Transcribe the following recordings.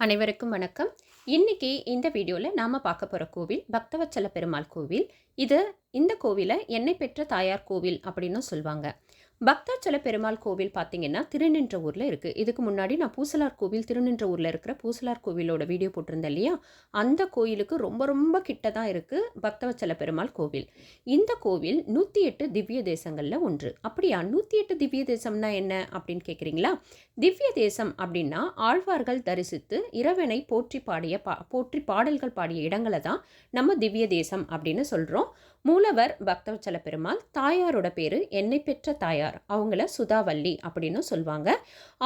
அனைவருக்கும் வணக்கம். இன்னைக்கு இந்த வீடியோவில் நாம் பார்க்க போகிற கோவில் பக்தவச்சல பெருமாள் கோவில். இது இந்த கோவிலை எண்ணெய் பெற்ற தாயார் கோவில் அப்படின்னு சொல்லுவாங்க பக்தாச்சல பெருமாள் கோவில் பார்த்தீங்கன்னா திருநின்ற ஊரில் இருக்குது இதுக்கு முன்னாடி நான் பூசலார் கோவில் திருநின்ற ஊரில் இருக்கிற பூசலார் கோவிலோட வீடியோ போட்டிருந்தேன் இல்லையா? அந்த கோயிலுக்கு ரொம்ப ரொம்ப கிட்ட தான் இருக்குது பக்தவச்சல பெருமாள் கோவில். இந்த கோவில் நூற்றி எட்டு திவ்ய தேசங்களில் ஒன்று. அப்படியா? நூற்றி எட்டு திவ்ய தேசம்னா என்ன அப்படின்னு கேட்குறீங்களா திவ்ய தேசம் அப்படின்னா ஆழ்வார்கள் தரிசித்து இறைவனை போற்றி பாடிய பா போற்றி பாடல்கள் பாடிய இடங்களை தான் நம்ம திவ்ய தேசம் அப்படின்னு சொல்கிறோம் மூலவர் பக்தவச்சல பெருமாள் தாயாரோட பேர் என்னை பெற்ற தாயார் அவங்கள சுதாவல்லி அப்படின்னு சொல்லுவாங்க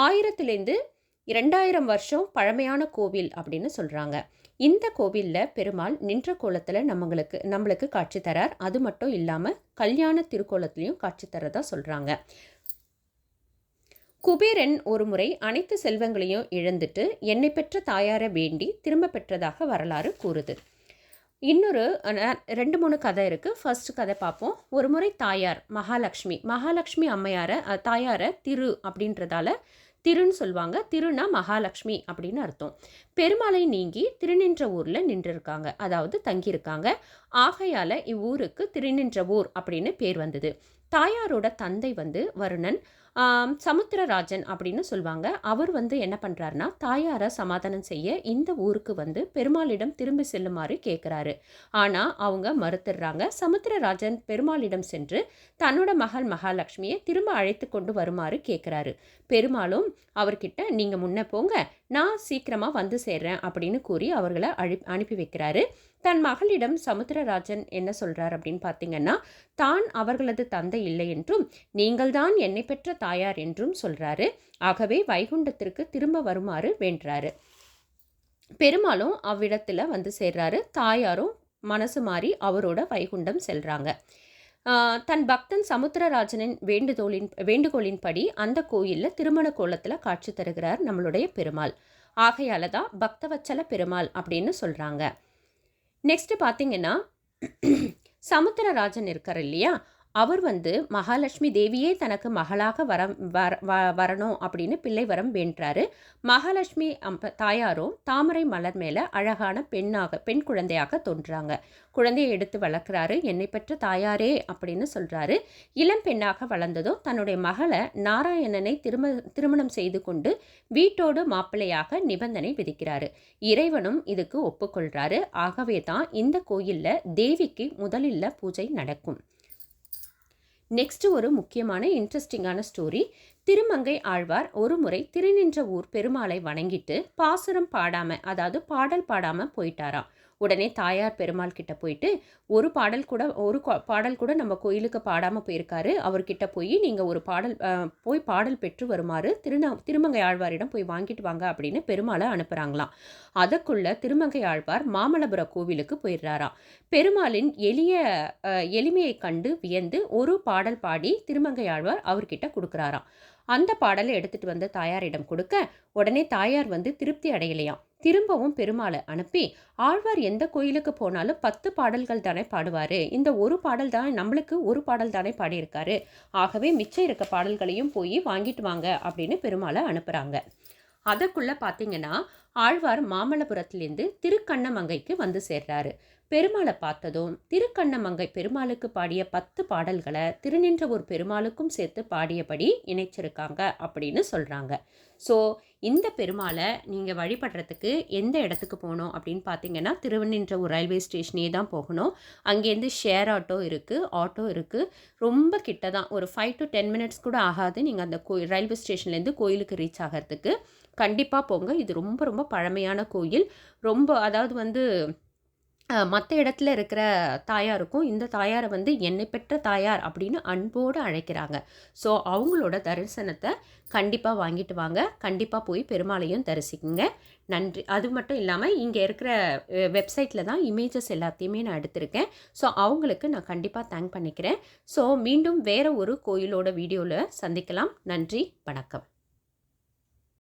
ஆயிரத்துலேருந்து இரண்டாயிரம் வருஷம் பழமையான கோவில் அப்படின்னு சொல்கிறாங்க இந்த கோவிலில் பெருமாள் நின்ற கோலத்தில் நம்மங்களுக்கு நம்மளுக்கு காட்சி தரார். அது மட்டும் இல்லாமல் கல்யாண திருக்கோலத்துலேயும் காட்சி தரதா சொல்கிறாங்க குபேரன் ஒரு முறை அனைத்து செல்வங்களையும் இழந்துட்டு என்னை பெற்ற தாயாரை வேண்டி திரும்ப பெற்றதாக வரலாறு கூறுது. இன்னொரு ரெண்டு மூணு கதை இருக்குது ஃபர்ஸ்ட் கதை பார்ப்போம். ஒரு முறை தாயார் மகாலட்சுமி மகாலட்சுமி அம்மையாரை தாயாரை திரு அப்படின்றதால திருன்னு சொல்லுவாங்க. திருனா மகாலட்சுமி அப்படின்னு அர்த்தம். பெருமாளை நீங்கி திருநின்ற ஊரில் நின்றுருக்காங்க. அதாவது தங்கியிருக்காங்க. ஆகையால் இவ்வூருக்கு திருநின்ற ஊர் அப்படின்னு பேர் வந்தது. தாயாரோட தந்தை வந்து வருணன். சமுத்திரராஜன் அப்படின்னு சொல்லுவாங்க அவர் வந்து என்ன பண்ணுறாருனா தாயாரை சமாதானம் செய்ய இந்த ஊருக்கு வந்து பெருமாளிடம் திரும்பி செல்லுமாறு கேட்குறாரு ஆனால் அவங்க மறுத்துடுறாங்க. சமுத்திரராஜன் பெருமாளிடம் சென்று தன்னோட மகள் மகாலட்சுமியை திரும்ப அழைத்து கொண்டு வருமாறு கேட்குறாரு பெருமாளும் அவர்கிட்ட நீங்கள் முன்ன போங்க. நான் சீக்கிரமாக வந்து சேர்றேன் அப்படின்னு கூறி அவர்களை அழி அனுப்பி வைக்கிறாரு. தன் மகளிடம் சமுத்திரராஜன் என்ன சொல்கிறார் அப்படின்னு பார்த்தீங்கன்னா தான் அவர்களது தந்தை இல்லை என்றும் நீங்கள்தான் என்னை பெற்ற தாயார் என்றும் சொல்றாரு. ஆகவே வைகுண்டத்திற்கு திரும்ப வருமாறு வேண்டுறாரு. பெருமாளும் அவ்விடத்துல வந்து சேர்றாரு. தாயாரும் மனசு மாறி அவரோட வைகுண்டம் செல்றாங்க. தன் பக்தன் சமுத்திரராஜனின் வேண்டுதோளின் வேண்டுகோளின்படி அந்த கோயிலில் திருமண கோலத்தில் காட்சி தருகிறார் நம்மளுடைய பெருமாள். ஆகையால தான் பக்தவச்சல பெருமாள் அப்படின்னு சொல்கிறாங்க நெக்ஸ்ட் பார்த்தீங்கன்னா சமுத்திரராஜன் இருக்கார் இல்லையா? அவர் வந்து மகாலட்சுமி தேவியே தனக்கு மகளாக வர வர வ- வரணும் அப்படின்னு பிள்ளை வரம் வேண்டுறாரு மகாலட்சுமி அம்ப தாயாரும் தாமரை மலர் மேலே அழகான பெண்ணாக பெண் குழந்தையாக தோன்றாங்க. குழந்தையை எடுத்து வளர்க்குறாரு என்னை பெற்ற தாயாரே அப்படின்னு சொல்கிறாரு இளம் பெண்ணாக வளர்ந்ததும் தன்னுடைய மகளை நாராயணனை திரும திருமணம் செய்து கொண்டு வீட்டோடு மாப்பிள்ளையாக நிபந்தனை விதிக்கிறாரு. இறைவனும் இதுக்கு ஒப்புக்கொள்கிறாரு ஆகவே தான் இந்த கோயிலில் தேவிக்கு முதலில் பூஜை நடக்கும். நெக்ஸ்ட் ஒரு முக்கியமான இன்ட்ரெஸ்டிங்கான ஸ்டோரி திருமங்கை ஆழ்வார் ஒரு முறை திருநின்ற ஊர் பெருமாளை வணங்கிட்டு பாசுரம் பாடாம அதாவது பாடல் பாடாம போயிட்டாராம். உடனே தாயார் பெருமாள் கிட்ட போயிட்டு ஒரு பாடல் கூட ஒரு பாடல் கூட நம்ம கோயிலுக்கு பாடாமல் போயிருக்காரு. அவர்கிட்ட போய் நீங்கள் ஒரு பாடல் போய் பாடல் பெற்று வருமாறு திருநா திருமங்கை ஆழ்வாரிடம் போய் வாங்கிட்டு வாங்க அப்படின்னு பெருமாளை அனுப்புகிறாங்களாம் அதற்குள்ள திருமங்கை ஆழ்வார் மாமல்லபுர கோவிலுக்கு போயிடுறாராம். பெருமாளின் எளிய எளிமையை கண்டு வியந்து ஒரு பாடல் பாடி திருமங்கை ஆழ்வார் அவர்கிட்ட கொடுக்குறாராம். அந்த பாடலை எடுத்துட்டு வந்து தாயாரிடம் கொடுக்க உடனே தாயார் வந்து திருப்தி அடையலையாம். திரும்பவும் பெருமாளை அனுப்பி ஆழ்வார் எந்த கோயிலுக்கு போனாலும் பத்து பாடல்கள் தானே பாடுவாரு. இந்த ஒரு பாடல் தான் நம்மளுக்கு ஒரு பாடல் தானே பாடியிருக்காரு. ஆகவே மிச்சம் இருக்க பாடல்களையும் போய் வாங்கிட்டு வாங்க அப்படின்னு பெருமாளை அனுப்புறாங்க. அதற்குள்ள பார்த்தீங்கன்னா ஆழ்வார் மாமல்லபுரத்துலேருந்து திருக்கண்ணமங்கைக்கு வந்து சேர்றாரு. பெருமாளை பார்த்ததும் திருக்கண்ணமங்கை பெருமாளுக்கு பாடிய பத்து பாடல்களை திருநின்றவூர் பெருமாளுக்கும் சேர்த்து பாடியபடி இணைச்சிருக்காங்க அப்படின்னு சொல்கிறாங்க ஸோ இந்த பெருமாளை நீங்கள் வழிபடுறதுக்கு எந்த இடத்துக்கு போகணும் அப்படின்னு பார்த்தீங்கன்னா திருவநின்றவூர் ரயில்வே ஸ்டேஷனே தான் போகணும். அங்கேருந்து ஷேர் ஆட்டோ இருக்குது ஆட்டோ இருக்குது ரொம்ப கிட்ட தான் ஒரு ஃபைவ் டு டென் மினிட்ஸ் கூட ஆகாது. நீங்கள் அந்த கோ ரயில்வே ஸ்டேஷன்லேருந்து கோயிலுக்கு ரீச் ஆகிறதுக்கு. கண்டிப்பாக போங்க. இது ரொம்ப ரொம்ப பழமையான கோயில். ரொம்ப அதாவது வந்து மற்ற இடத்துல இருக்கிற தாயாருக்கும் இந்த தாயாரை வந்து என்னை பெற்ற தாயார் அப்படின்னு அன்போடு அழைக்கிறாங்க. ஸோ அவங்களோட தரிசனத்தை கண்டிப்பாக வாங்கிட்டு வாங்க. கண்டிப்பாக போய் பெருமாளையும் தரிசிக்குங்க. நன்றி. அது மட்டும் இல்லாமல் இங்கே இருக்கிற வெப்சைட்டில் தான் இமேஜஸ் எல்லாத்தையுமே நான் எடுத்திருக்கேன். ஸோ அவங்களுக்கு நான் கண்டிப்பாக தேங்க் பண்ணிக்கிறேன். ஸோ மீண்டும் வேறு ஒரு கோயிலோட வீடியோவில் சந்திக்கலாம். நன்றி. வணக்கம்.